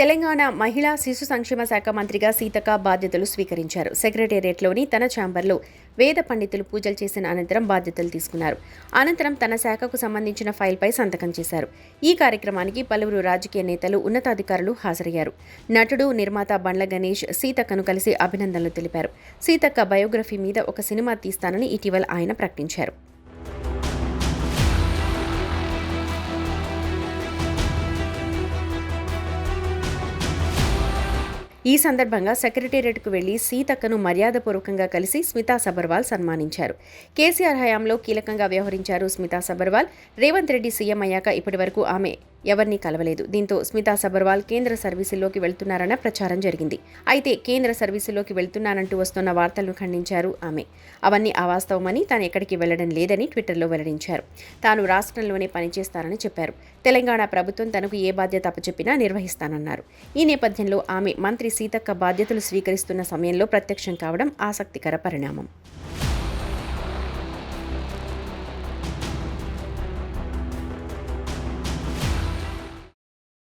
తెలంగాణ మహిళా శిశు సంక్షేమ శాఖ మంత్రిగా సీతక్క బాధ్యతలు స్వీకరించారు. సెక్రటేరియట్లోని తన ఛాంబర్లో వేద పండితులు పూజలు చేసిన అనంతరం బాధ్యతలు తీసుకున్నారు. అనంతరం తన శాఖకు సంబంధించిన ఫైల్పై సంతకం చేశారు. ఈ కార్యక్రమానికి పలువురు రాజకీయ నేతలు ఉన్నతాధికారులు హాజరయ్యారు. నటుడు నిర్మాత బండ్ల గణేష్ సీతక్కను కలిసి అభినందనలు తెలిపారు. సీతక్క బయోగ్రఫీ మీద ఒక సినిమా తీస్తానని ఇటీవల ఆయన ప్రకటించారు. ఈ సందర్భంగా సెక్రటేరియట్కు వెళ్ళి సీతక్కను మర్యాదపూర్వకంగా కలిసి స్మితా సబర్వాల్ సన్మానించారు. కేసీఆర్ హయాంలో కీలకంగా వ్యవహరించారు స్మితా సబర్వాల్. రేవంత్ రెడ్డి సీఎం అయ్యాక ఇప్పటివరకు ఆమె ఎవరిని కలవలేదు. దీంతో స్మితా సబర్వాల్ కేంద్ర సర్వీసుల్లోకి వెళ్తున్నారన్న ప్రచారం జరిగింది. అయితే కేంద్ర సర్వీసుల్లోకి వెళ్తున్నానంటూ వస్తున్న వార్తలను ఖండించారు ఆమె. అవన్నీ అవాస్తవమని తాను ఎక్కడికి వెళ్ళడం లేదని ట్విట్టర్లో వెల్లడించారు. తాను రాష్ట్రంలోనే పనిచేస్తానని చెప్పారు. తెలంగాణ ప్రభుత్వం తనకు ఏ బాధ్యత అప్పచెప్పినా నిర్వహిస్తానన్నారు. ఈ నేపథ్యంలో ఆమె మంత్రి సీతక్క బాధ్యతలు స్వీకరిస్తున్న సమయంలో ప్రత్యక్షం కావడం ఆసక్తికర పరిణామం.